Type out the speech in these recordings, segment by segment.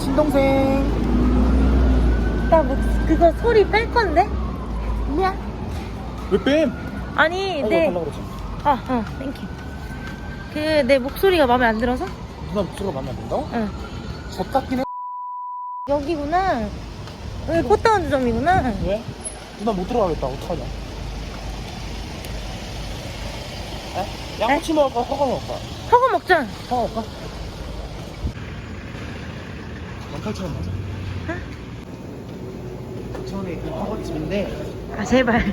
친동생. 나 뭐, 그거 소리 뺄 건데? 미안. 왜 뺨? 아니, 아이고, 내. 그러지. 아, 어, 땡큐. 그, 내 목소리가 마음에 안 들어서? 누나 목소리가 마음에 안 든다고? 응. 젖 같긴 해. 여기구나. 여기 꽃다운 점이구나. 왜? 누나 못 들어가겠다. 어떡하냐? 에? 양꼬치 먹을까? 허거 먹을까? 허거 먹자. 허거 먹을까? 18,000원 맞아. 전에 그 허거집인데 아, 제발.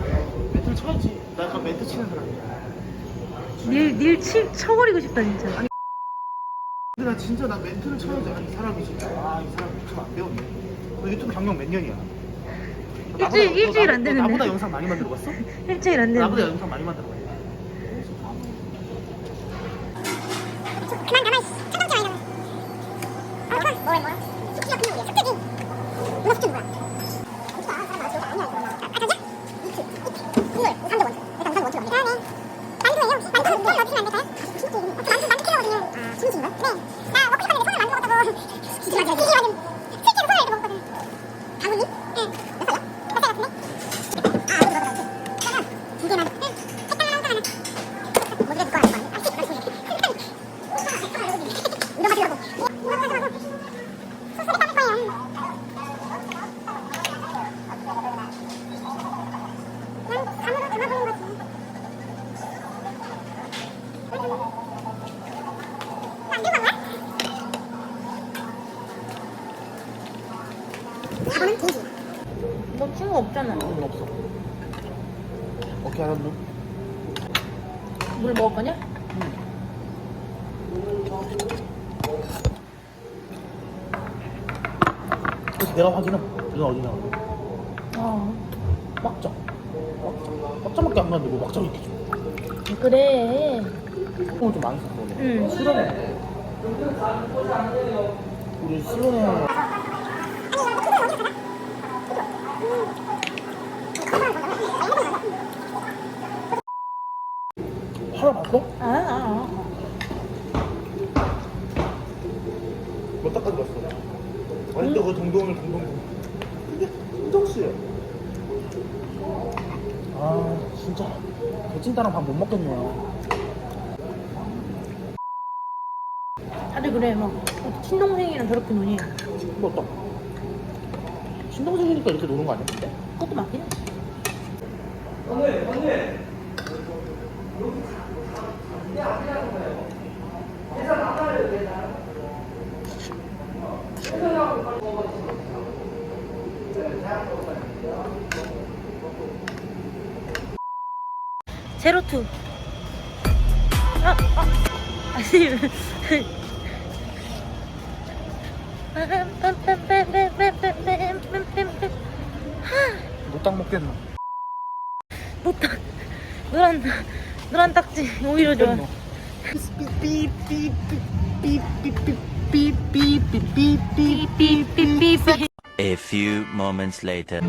멘트를 쳐야지. 나 약간 멘트 치는 사람이야. 닐, 닐 치, 쳐버리고 싶다, 진짜. 근데 나 진짜 나 멘트를 쳐야지. 아니, 이 사람이 진짜. 아, 이 사람 좀안 배웠네. 너 유튜브 경력 몇 년이야? 너 일주일- 너 일주일 나- 안너 되는데. 나보다 영상 많이 만들어 봤어? 일주일 안 나보다 되는데. 영상 많이 만들어 봤어. 그만 가만 씨. 첫 번째 아니라고. 아, 그만. 뭐야, 뭐 Iya. 오케이, 알았노? 물 먹을 거냐? 그래서 내가 확인해. 누나 어디 나와? 어. 막장. 막장. 막장밖에 안 나는데 뭐 막장 이렇게 줘. 그래. 뽕을 좀 많이. 오늘. 응. 수련회. 우리 수련회. 하나 봤어? 아, 아, 아. 몇 달까지 봤어? 아니 근데 그 동동을 동동 그게 동동씨야 아 진짜 개찐따랑 밥 못 먹겠네요 다들 그래, 막. 친동생이랑 저렇게 노니. 뭐 어떤 신동생이니까 이렇게 노는 거 아니야 근데? 그것도 맞긴 해. 제로투. 아, 아. 아니. 못딱 먹겠노 노딱 노란 노란 딱지 오히려 좋아. 삐삐삐삐삐삐삐삐삐삐. A few moments later.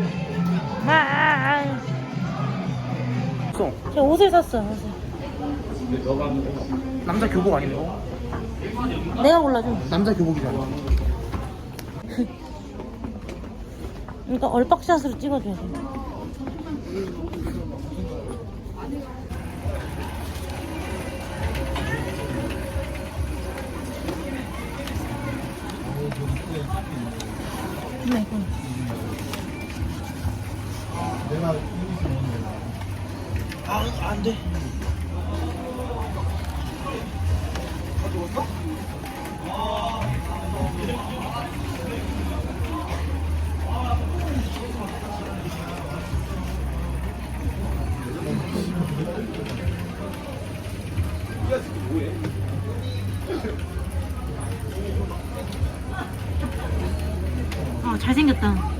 아, 송저 옷을 샀어. 옷을. 남자 교복 아니네 요 내가 골라줘. 남자 교복이잖아 그러니까 얼박샷으로 찍어줘야 돼. 네, 내가 여기서 먹는 게 아, 안 돼. 어, 잘생겼다.